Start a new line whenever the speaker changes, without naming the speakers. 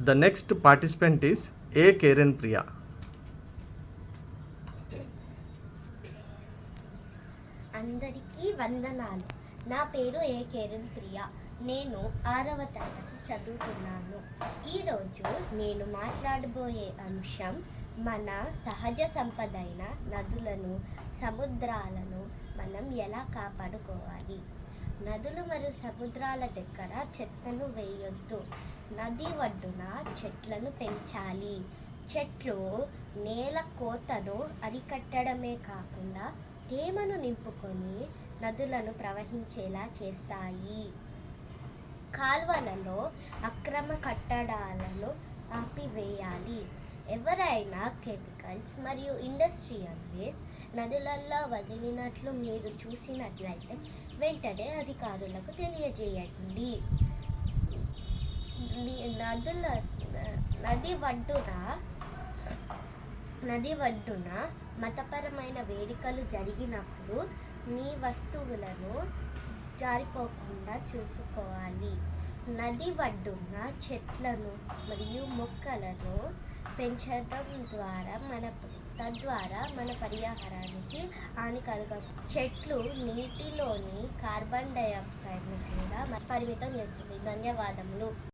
The next participant is a Karen Priya
అందరికీ వందనాలు. నా పేరు ఏ కిరణ్ ప్రియ నేను ఆరవ తరగతి చదువుతున్నాను. ఈరోజు నేను మాట్లాడబోయే అంశం మన సహజ సంపదైన నదులను సముద్రాలను మనం ఎలా కాపాడుకోవాలి? నదులు మరియు సముద్రాల దగ్గర చెట్లను వేయొద్దు. నది ఒడ్డున చెట్లను పెంచాలి. చెట్లు నేల కోతను అరికట్టడమే కాకుండా తేమను నింపుకొని నదులను ప్రవహించేలా చేస్తాయి. కాల్వలలో అక్రమ కట్టడాలను ఆపివేయాలి. ఎవరైనా కెమికల్స్ మరియు ఇండస్ట్రియల్ వేస్ట్ నదులల్లో వదిలినట్లు మీరు చూసినట్లయితే వెంటనే అధికారులకు తెలియజేయండి. నదుల నది ఒడ్డున నది ఒడ్డున మతపరమైన వేడుకలు జరిగినప్పుడు మీ వస్తువులను జారిపోకుండా చూసుకోవాలి. నది ఒడ్డున చెట్లను మరియు మొక్కలను పెంచడం ద్వారా మన తద్వారా మన పర్యావరణానికి హాని కలగ చెట్లు నీటిలోని కార్బన్ డైఆక్సైడ్ను కూడా పరిమితం చేస్తుంది. ధన్యవాదములు.